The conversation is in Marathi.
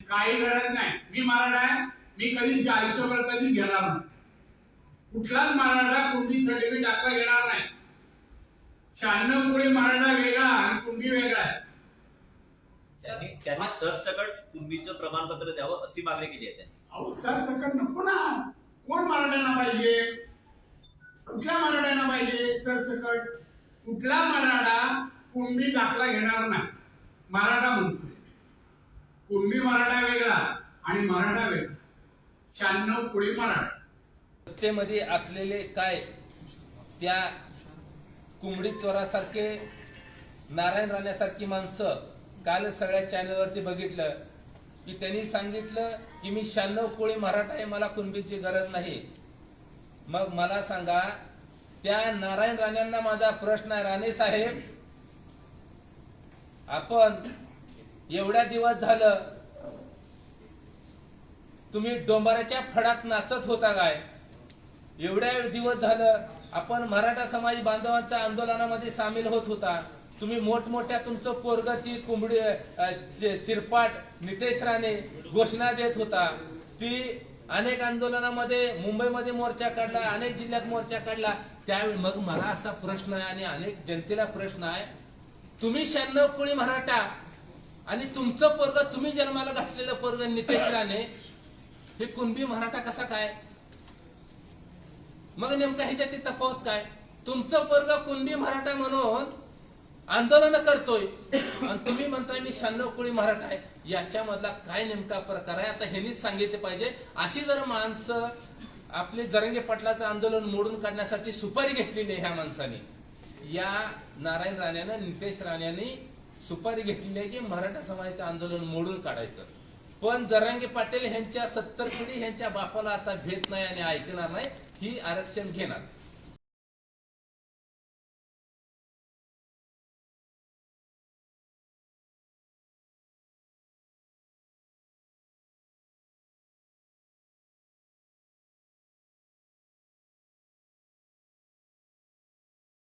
काही गरज नाही. मी मराठा आहे. मी कधी आयुष्यभर कधी घेणार नाही. कुठलाच मराठा कुणबी सर्टिफिकेट आता घेणार नाही. शहाण्णव कोळी मराठा वेगळा आणि कुणबी वेगळा आहे. त्यांनी त्यांनी सरसकट कुणबीचं प्रमाणपत्र द्यावं अशी मागणी केली आहे त्यांनी. अहो सर सकट नको ना. कोण मराठ्यांना पाहिजे? कुठल्या मराठ्यांना पाहिजे सर सकट कुठला मराठा कुणबी दाखला घेणार नाही? मराठा म्हणतो कुणबी मराठा वेगळा आणि मराठा वेगळा. शहाण्णव कोळी मराठा. सत्तेमध्ये असलेले काय त्या कुंबडी चोरासारखे नारायण राण्यासारखी माणसं काल सगळ्या चॅनलवरती बघितलं की त्यांनी सांगितलं की मी शहाण्णव कोळी मराठा आहे मला कुणबीची गरज नाही. मग मला सांगा त्या नारायण राणेंना माझा प्रश्न आहे राणे साहेब आपण एवढ्या दिवस झालं. तुम्ही डोंबाराच्या फडात नाचत होता काय? एवढ्या दिवस झालं आपण मराठा समाज बांधवांच्या आंदोलनामध्ये सामील होत होता. तुम्ही मोठमोठ्या तुमचं पोरग ती चिरपाट नितेश राणे घोषणा देत होता. ती अनेक आंदोलनामध्ये मुंबईमध्ये मोर्चा काढला अनेक जिल्ह्यात मोर्चा काढला. त्यावेळी मग मला असा प्रश्न आहे आणि अनेक जनतेला प्रश्न आहे. तुम्ही शहाण्णव कोळी मराठा आणि तुमचं पोरग तुम्ही जन्माला घातलेलं पोरग नितेश राणे हे कुणबी मराठा कसा काय? मग नेमकं ह्याच्यात तफावत काय? तुमचं पोरग कुणबी मराठा म्हणून आंदोलन करतोय. आणि तुम्ही म्हणताय मी शहाण्णव कोळी मराठा आहे. याच्यामधला काय नेमका प्रकार आहे? आता ह्यांनीच सांगितले पाहिजे. अशी जर माणसं आपले जरंगे पटलाचं आंदोलन मोडून काढण्यासाठी सुपारी घेतली नाही ह्या माणसाने. या नारायण राण्यानं नितेश राणेंनी सुपारी घेतलेली आहे की मराठा समाजाचं आंदोलन मोडून काढायचं. पण जरांगे पाटील ह्यांच्या सत्तर पिढी ह्यांच्या बापाला आता भेट नाही आणि ऐकणार नाही ही आरक्षण घेणार.